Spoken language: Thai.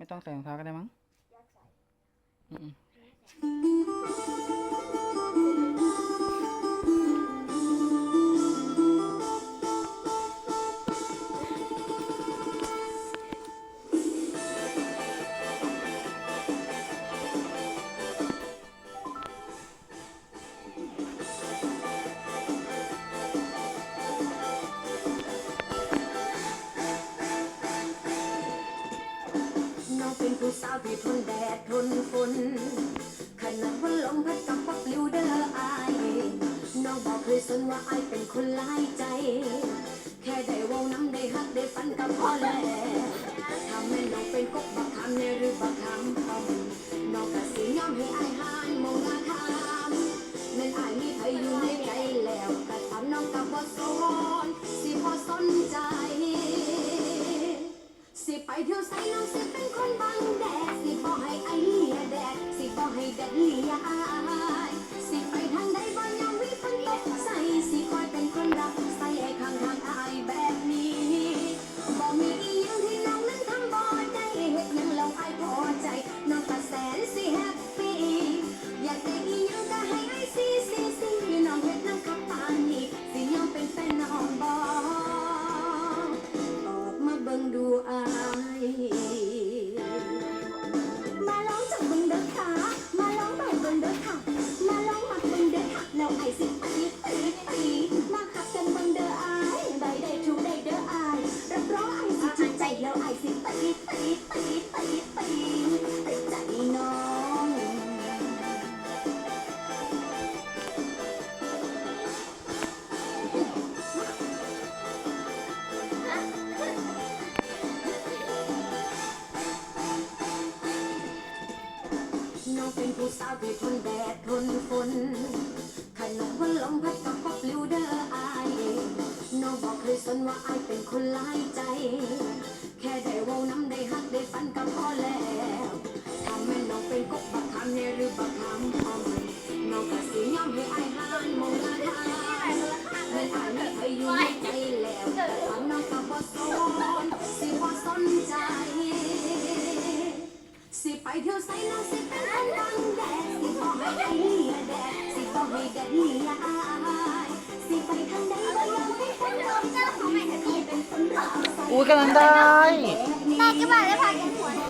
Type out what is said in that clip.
ไม่ต้องใส่รองเท้าก็ได้มั้งอยากใส่อืม เป็นผู้สาวที่ทนแดดทนฝนขนาดว่าลมพัดกับปักลิวเดอร์อายน้องบอกเคยสนว่าอายเป็นคนหลายใจ แค่ได้ว่าน้ำได้ฮักได้ฝันกับพ่อแล้วถ้าแม่น้องเป็นกบบักคำในหรือบักคำเอาน้องก็สิยอมให้อายหานมองหน้าคามแม่นอายมีใครอยู่ในใจแล้วก็ทำน้องกับบ่สนสิบ่สนใจ สิไปเที่ยวไสน้องสิ เป็นผู้สาวที่ทนแดดทนฝนขนาดว่าลมพัดกับก็ปลิวเด้ออายน้องบอกเคยสนว่าอายเป็นคนหลายใจ แค่ได้เว่าน้ำได้ฮักได้ฝันกับพ่อแล้วถ้าแม่น้องเป็นกบบักคำเนี่ยหรือบักคำพอมันน้องก็สิยอมให้อายหานมองหน้าทางเมื่ออายไม่เคยอยู่ในใจแล้วแต่ว่าน้องก็บ่สนสิบ่สนใจ สิไปเที่ยวไสน้องสิเป็นคนบังแดดสิบ่ให้ไอเลียแดดสิบ่ให้แดดเลียอายสิไปทางใดก็ยอมให้คนรอบเจ้าของแม่ก็เป็นคนรอบอุ้ยกำลังได้ แม่ก็บอกแล้วพากันหัว